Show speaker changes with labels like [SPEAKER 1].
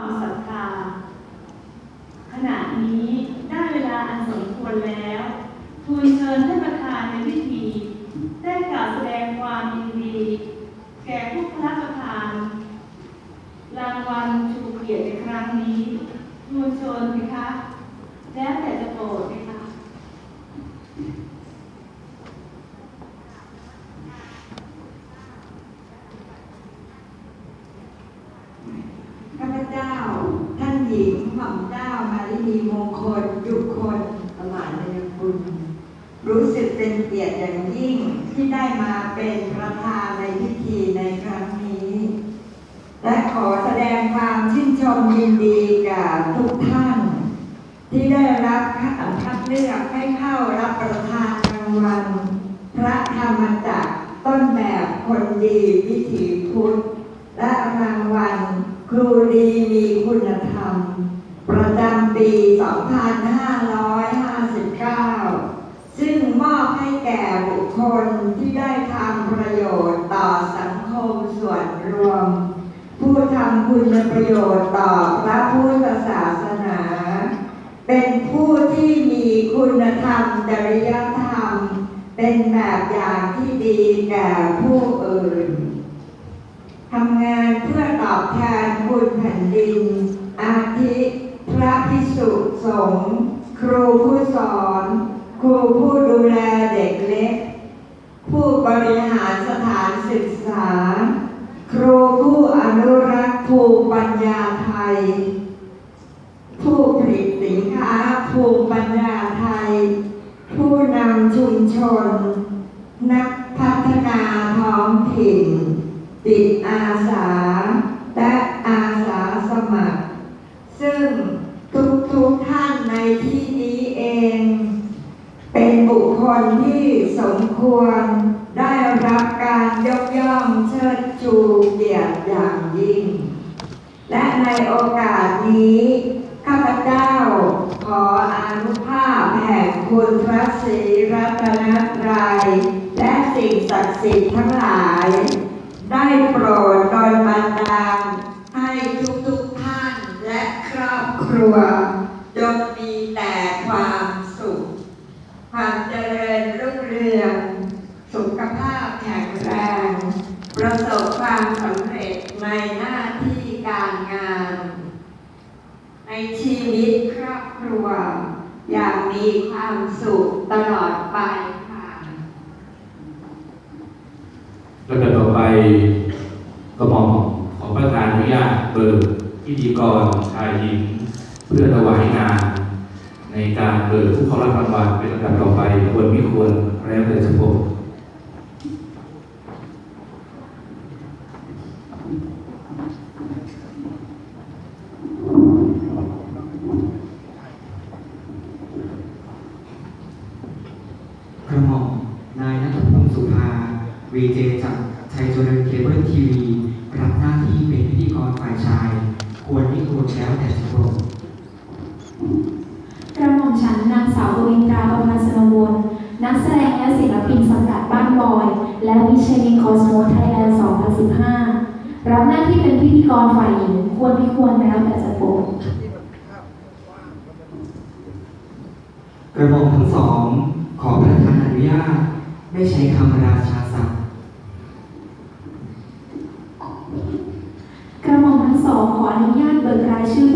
[SPEAKER 1] ความศรัทธาขณะนี้ได้เวลาอันสมควรแล้วทูลเชิญท่านประธานในพิธีได้กล่าวแสดงความยินดี แก่ผู้พระประธาน รางวัลชูเกียรติในครั้งนี้ทูลเชิญนะคะแล้วแต่จะโปรดนะคะ
[SPEAKER 2] ข้าพเจ้า ท่าน หญิงหม่อมเจ้ามารินีมงคลยุคนสมานยกุลรู้สึกเป็นเกียรติอย่างยิ่งที่ได้มาเป็นประธานในพิธีในครั้งนี้ และขอแสดงความชื่นชมยินดีกับทุกท่าน ที่ได้รับคัดเลือกให้เข้ารับประทานรางวัลพระธรรมจักรต้นแบบคนดีวิถีพุทธ ครูดีมีคุณธรรม ประจำปี 2559 ซึ่งมอบให้แก่บุคคลที่ได้ทำประโยชน์ต่อสังคมส่วนรวม ผู้ทำคุณประโยชน์ต่อพระพุทธศาสนา เป็นผู้ที่มีคุณธรรมจริยธรรม เป็นแบบอย่างที่ดีแก่ผู้อื่น ทำงานเพื่อตอบแทนคุณแผ่นดิน อาทิ พระพิสุสงฆ์ครูผู้สอน ครูผู้ดูแลเด็กเล็ก ผู้บริหารสถานศึกษา ครูผู้อนุรักษ์ภูมิปัญญาไทย ผู้ผลิตสินค้าภูมิปัญญาไทย ผู้นำชุมชน นักพัฒนาท้องถิ่น จิตอาสา และอาสาสมัคร ซึ่งทุกทุกๆท่านในที่นี้เอง เป็นบุคคลที่สมควรได้รับการยกย่องเชิดชูเกียรติอย่างยิ่ง และในโอกาสนี้ ข้าพเจ้าขออานุภาพแห่งคุณพระศรีรัตนตรัยและสิ่งศักดิ์สิทธิ์ทั้งหลาย ได้โปรดโดยบันดาลให้ทุกๆท่านและครอบครัวจงมีแต่ความสุข ความเจริญรุ่งเรือง สุขภาพแข็งแรง ประสบความสำเร็จในหน้าที่การงาน ในชีวิตครอบครัว อย่างมีความสุขตลอดไปค่ะ
[SPEAKER 3] ลำดับต่อไป กระหม่อมขอประธานอนุญาตเปิดพิธีกรชายหญิงเพื่อถวายงาน ในการเปิดผู้เข้ารับรางวัลเป็นลำดับต่อไปควรไม่ควรแล้วแต่จะพบ
[SPEAKER 4] กระหม่อมนายนัทพงศ์สุภาวีเจจาก ไทยโจเรนเคเบิลทีวีรับหน้าที่เป็นพิธีกรฝ่ายชาย ควรไม่ควรแล้วแต่จะโปรด
[SPEAKER 5] กระหม่อมฉันนางสาวกวินตราประภาสนวนนักแสดงและศิลปินสังกัดบ้านบอย และวิชลินคอสโมไทยแลนด์ 2015 รับหน้าที่เป็นพิธีกรฝ่ายหญิงควรไม่ควรแล้วแต่จะโปรด
[SPEAKER 4] กระหม่อมทั้งสอง ขอประทานอนุญาตได้ใช้คำราชา Sư